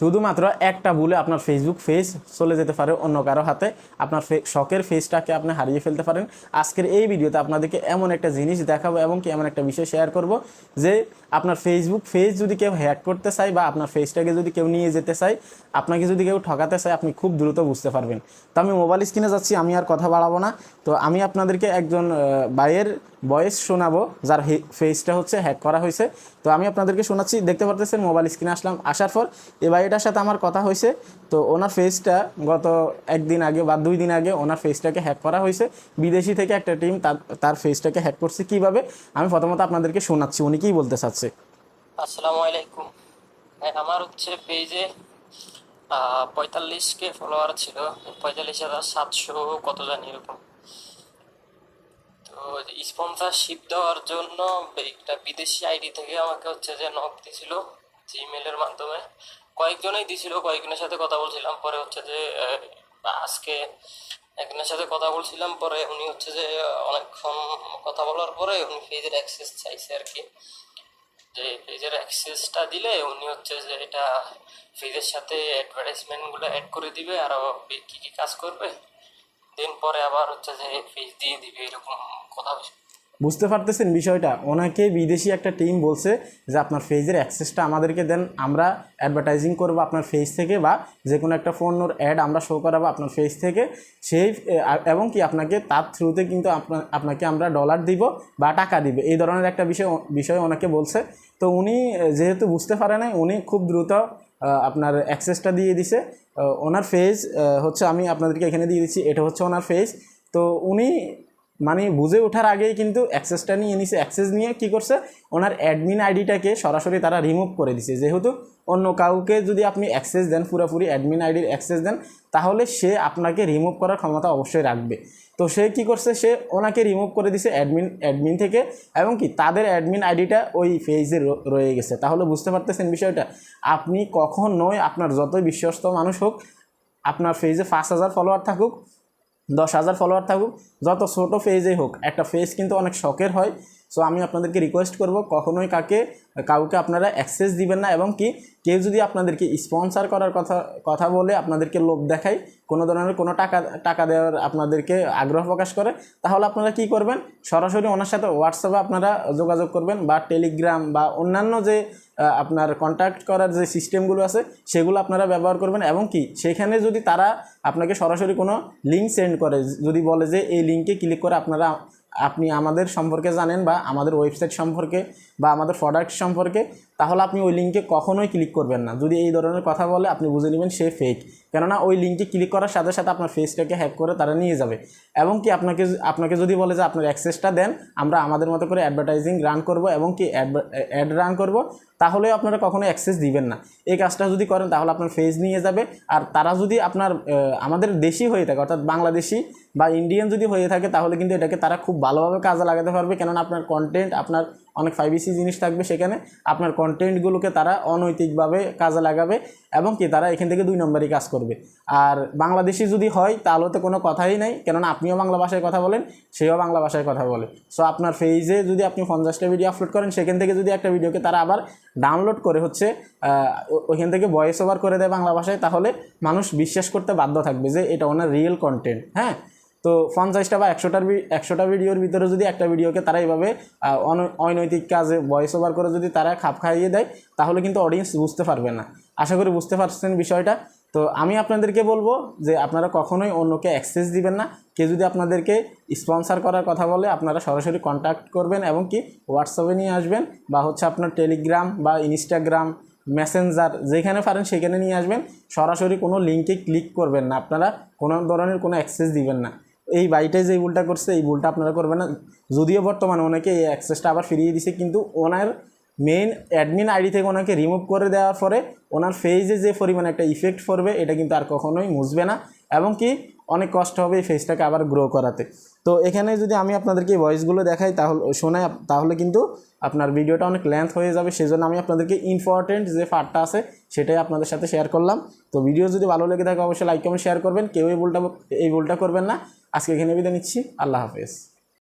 শুধুমাত্র একটা ভুলে আপনার ফেসবুক ফেস চলে যেতে পারে অন্য কারও হাতে। আপনার শখের ফেসটাকে আপনি হারিয়ে ফেলতে পারেন। আজকের এই ভিডিওতে আপনাদেরকে এমন একটা জিনিস দেখাবো এবং কি এমন একটা বিষয় শেয়ার করব যে আপনার ফেসবুক ফেস যদি কেউ হ্যাক করতে চায় বা আপনার ফেসটাকে যদি কেউ নিয়ে যেতে চায়, আপনাকে যদি কেউ ঠকাতে চায়, আপনি খুব দ্রুত বুঝতে পারবেন। তো আমি মোবাইল স্ক্রিনে যাচ্ছি, আমি আর কথা বাড়াবো না। তো আমি আপনাদেরকে একজন বাইয়ের বয়েস শোনাবো, যার ফেসটা হচ্ছে হ্যাক করা হয়েছে। তো আমি আপনাদেরকে শোনাচ্ছি, দেখতে পারতেছেন মোবাইল স্ক্রিনে আসলাম, আসার পর এই ভাইটার সাথে আমার কথা হয়েছে, তো ওনার ফেসটা গত একদিন আগে বা দুই দিন আগে ওনার ফেসটাকে হ্যাক করা হয়েছে। বিদেশি থেকে একটা টিম তার তার ফেসটাকে হ্যাক করছে কীভাবে? আমি প্রথমত আপনাদেরকে শোনাচ্ছি, উনি কী বলতে চাচ্ছে? আসসালামু আলাইকুম। আমার হচ্ছে পেজে পঁয়তাল্লিশ কে ফলোয়ার ছিল, পঁয়তাল্লিশ হাজার সাতশো কত জানি এরকম। তো স্পন্সরশিপ দেওয়ার জন্য একটা বিদেশি আইডি থেকে আমাকে হচ্ছে যে নক দিছিল। জিমেলের মাধ্যমে। কয়েকজনেই দিছিল, কয়েকজনের সাথে কথা বলছিলাম। পরে হচ্ছে যে আজকে একজনের সাথে কথা বলছিলাম। পরে উনি হচ্ছে যে অনেকক্ষণ কথা বলার পরে উনি পেজের অ্যাক্সেস চাইছে আর কি। যে পেজের অ্যাক্সেসটা দিলে উনি হচ্ছে যে, এটা পেজের সাথে অ্যাডভার্টাইজমেন্টগুলো অ্যাড করে দিবে আর কী কী কাজ করবে। দিন পরে আবার হচ্ছে যে, পেজ দিয়ে দিবে, এরকম কথা বুঝতে পারতেছেন বিষয়টা? ওনাকে বিদেশি একটা টিম বলছে যে, আপনার ফেজের অ্যাক্সেসটা আমাদেরকে দেন, আমরা অ্যাডভার্টাইজিং করব আপনার ফেজ থেকে বা যে কোনো একটা ফোনের অ্যাড আমরা শো করাবো আপনার ফেজ থেকে। সেই এবং কি আপনাকে তার থ্রুতে কিন্তু আপনা- আপনাকে আমরা ডলার দিব বা টাকা দিব। এই ধরনের একটা বিষয় বিষয় ওনাকে বলছে। তো উনি, যেহেতু বুঝতে পারে নাই, উনি খুব দ্রুত আপনার অ্যাক্সেসটা দিয়ে দিছে। ওনার ফেজ হচ্ছে আমি আপনাদেরকে এখানে দিয়ে দিচ্ছি, এটা হচ্ছে ওনার ফেজ। তো উনি মানে বুঝে ওঠার আগেই কিন্তু অ্যাক্সেসটা নিয়ে নিছে। অ্যাক্সেস নিয়ে কি করছে? ওনার অ্যাডমিন আইডিটাকে সরাসরি তারা রিমুভ করে দিছে। যেহেতু অন্য কাউকে যদি আপনি অ্যাক্সেস দেন, পুরোপুরি অ্যাডমিন আইডির অ্যাক্সেস দেন, তাহলে সে আপনাকে রিমুভ করার ক্ষমতা অবশ্যই রাখবে। তো সে কি করছে? সে ওনাকে রিমুভ করে দিছে অ্যাডমিন অ্যাডমিন থেকে এবং কি তাদের অ্যাডমিন আইডিটা ওই ফেজে রয়ে গেছে। তাহলে বুঝতে পারতেছেন বিষয়টা? আপনি কখনোই আপনার যতই বিশ্বস্ত মানুষ হোক, আপনার ফেজে পাঁচ হাজার ফলোয়ার থাকুক দশ হাজার ফলোয়ার থাকুক যত ছোটো ফেজে হোক একটা ফেজ কিন্তু অনেক শখের হয়। সো আমি আপনাদেরকে রিকোয়েস্ট করব কখনোই কাকে, কাউকে আপনারা অ্যাক্সেস দিবেন না এবং কি কেউ যদি আপনাদেরকে স্পন্সার করার কথা কথা বলে আপনাদেরকে লোভ দেখায়, কোনো ধরনের কোনো টাকা টাকা দেওয়ার আপনাদেরকে আগ্রহ প্রকাশ করে, তাহলে আপনারা কি করবেন? সরাসরি ওনার সাথে হোয়াটসঅ্যাপে আপনারা যোগাযোগ করবেন বা টেলিগ্রাম বা অন্যান্য যে আপনার কন্ট্যাক্ট করার যে সিস্টেমগুলো আছে, সেগুলো আপনারা ব্যবহার করবেন এবং কি সেখানে যদি তারা আপনাকে সরাসরি কোনো লিঙ্ক সেন্ড করে, যদি বলে যে এই লিঙ্কে ক্লিক করে আপনারা আপনি আমাদের সম্পর্কে জানেন বা আমাদের ওয়েবসাইট সম্পর্কে বা আমাদের প্রোডাক্ট সম্পর্কে তাহলে আপনি ওই লিঙ্কে কখনোই ক্লিক করবেন না। যদি এই ধরনের কথা বলে, আপনি বুঝে নেবেন সে ফেক কেননা ওই লিঙ্কে ক্লিক করার সাথে সাথে আপনার ফেসটাকে হ্যাক করে তারা নিয়ে যাবে। এবং কি আপনাকে আপনাকে যদি বলে যে আপনার অ্যাক্সেসটা দেন, আমরা আমাদের মতো করে অ্যাডভার্টাইজিং রান করব এবং কি অ্যাড রান করব তাহলে আপনারা কখনো অ্যাক্সেস দিবেন না। এই কাজটা যদি করেন, তাহলে আপনার ফেজ নিয়ে যাবে। আর তারা যদি আপনার আমাদের দেশি হয়ে থাকে, অর্থাৎ বাংলাদেশি বা ইন্ডিয়ান যদি হয়ে থাকে, তাহলে কিন্তু এটাকে তারা খুব ভালোভাবে কাজে লাগাতে পারবে। কেননা আপনার কন্টেন্ট আপনার অনেক ফাইবিসি জিনিস থাকবে সেখানে। আপনার কন্টেন্টগুলোকে তারা অনৈতিকভাবে কাজে লাগাবে এবং কি তারা এখান থেকে দুই নম্বরই কাজ করবে। আর বাংলাদেশি যদি হয়, তাহলে তো কোনো কথাই নাই। কেননা আপনিও বাংলা ভাষায় কথা বলেন, সেও বাংলা ভাষায় কথা বলে। সো আপনার ফেজে যদি আপনি পঞ্চাশটা ভিডিও আপলোড করেন, সেখান থেকে যদি একটা ভিডিওকে তারা আবার ডাউনলোড করে হচ্ছে ওইখান থেকে ভয়েস ওভার করে দেয় বাংলা ভাষায়, তাহলে মানুষ বিশ্বাস করতে বাধ্য থাকবে যে এটা ওনার রিয়েল কন্টেন্ট হ্যাঁ? তো পঞ্চাশটা বা একশোটার একশোটা ভিডিওর ভিতরে যদি একটা ভিডিওকে তারা এইভাবে অনৈতিক কাজে ভয়েস ওভার করে যদি তারা খাপ খাইয়ে দেয়, তাহলে কিন্তু অডিয়েন্স বুঝতে পারবে না। আশা করি বুঝতে পারছেন বিষয়টা। তো আমি আপনাদেরকে বলব যে আপনারা কখনোই অন্যকে অ্যাক্সেস দিবেন না। কেউ যদি আপনাদেরকে স্পন্সার করার কথা বলে, আপনারা সরাসরি কন্ট্যাক্ট করবেন এবং কি হোয়াটসঅ্যাপে নিয়ে আসবেন বা হচ্ছে আপনার টেলিগ্রাম বা ইনস্টাগ্রাম মেসেঞ্জার যেখানে পারেন সেখানে নিয়ে আসবেন। সরাসরি কোনো লিঙ্কে ক্লিক করবেন না। আপনারা কোনো ধরনের কোনো অ্যাক্সেস দিবেন না। এই বাইটাই যে ভুলটা করছে, এই ভুলটা আপনারা করবেন না। যদিও বর্তমানে ওনাকে এই অ্যাক্সেসটা আবার ফিরিয়ে দিছে, কিন্তু ওনার মেইন অ্যাডমিন আইডি থেকে ওনাকে রিমুভ করে দেওয়ার পরে ওনার ফেজে যে পরিমাণে একটা ইফেক্ট পড়বে, এটা কিন্তু আর কখনোই মুছবে না। এবং কি অনেক কষ্ট হবে এই ফেসটাকে আবার গ্রো করাতে। তো এখানে যদি আমি আপনাদেরকে ভয়েসগুলো দেখাই, তাহলে, শোনাই তাহলে কিন্তু আপনার ভিডিওটা অনেক লেন্থ হয়ে যাবে। সেজন্য আমি আপনাদেরকে ইম্পর্টেন্ট যে পার্টটা আছে, সেটাই আপনাদের সাথে শেয়ার করলাম। তো ভিডিও যদি ভালো লেগে থাকে, অবশ্যই লাইক কমেন্ট শেয়ার করবেন। কেউ এই ভুলটা এই ভুলটা করবেন না। আজকে এখানে বিদায় নিচ্ছি। আল্লাহ হাফেজ।